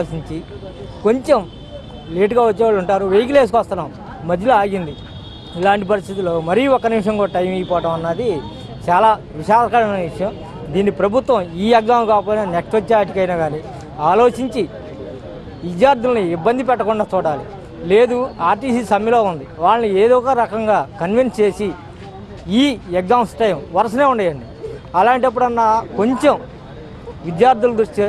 ఆలోచించి కొంచెం లేటుగా వచ్చేవాళ్ళు ఉంటారు వెహికల్ వేసుకొస్తున్నాం. మధ్యలో ఆగింది. ఇలాంటి పరిస్థితుల్లో మరీ ఒక్క నిమిషం కూడా టైం అయిపోవటం అన్నది చాలా విశాలకరమైన విషయం. దీన్ని ప్రభుత్వం ఈ ఎగ్జామ్ కాకపోయినా నెక్స్ట్ వచ్చే వాటికైనా కానీ ఆలోచించి విద్యార్థుల్ని ఇబ్బంది పెట్టకుండా చూడాలి. లేదు ఆర్టీసీ సమ్మెలో ఉంది. వాళ్ళని ఏదో ఒక రకంగా కన్విన్స్ చేసి ఈ ఎగ్జామ్స్ టైం వరుసనే ఉండేయండి. అలాంటప్పుడన్నా కొంచెం విద్యార్థుల దృష్ట్యా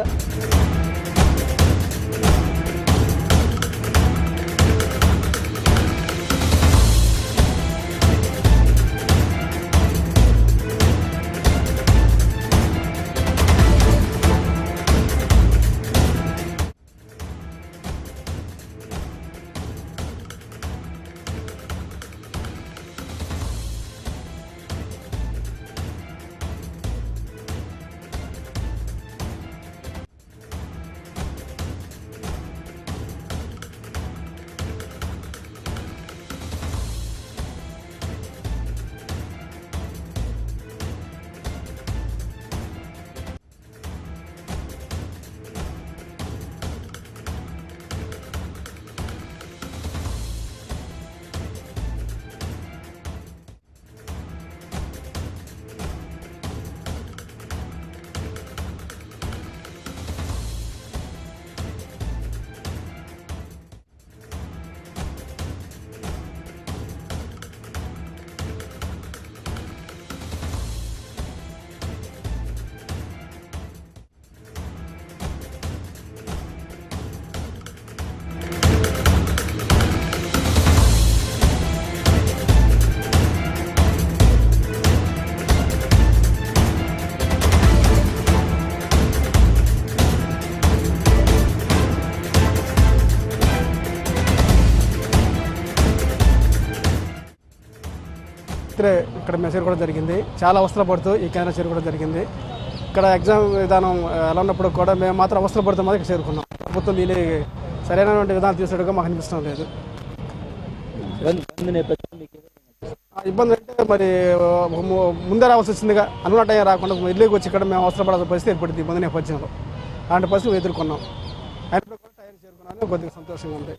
ఇక్కడే ఇక్కడ మేము చేరుకోవడం జరిగింది. చాలా అవసరం పడుతూ ఈ కేంద్రం చేరుకోవడం జరిగింది. ఇక్కడ ఎగ్జామ్ విధానం ఎలా ఉన్నప్పుడు కూడా మేము మాత్రం అవసరం పడుతూ మాత్రం ఇక్కడ చేరుకున్నాం. ప్రభుత్వం దీని సరైనటువంటి విధానం తీసుకున్నట్టుగా మాకు అనిపిస్తడం లేదు. ఇబ్బంది అంటే మరి ముందే రావాల్సి వచ్చిందిగా. అనుకున్న టైం రాకుండా ఇల్లుకి వచ్చి ఇక్కడ మేము అవసరం పడాల్సిన పరిస్థితి ఏర్పడింది ఇబ్బంది నేపథ్యంలో. అలాంటి పరిస్థితి ఎదుర్కొన్నాం. అయినప్పుడు కూడా టైం చేరుకున్నాను. కొద్దిగా సంతోషంగా ఉంది.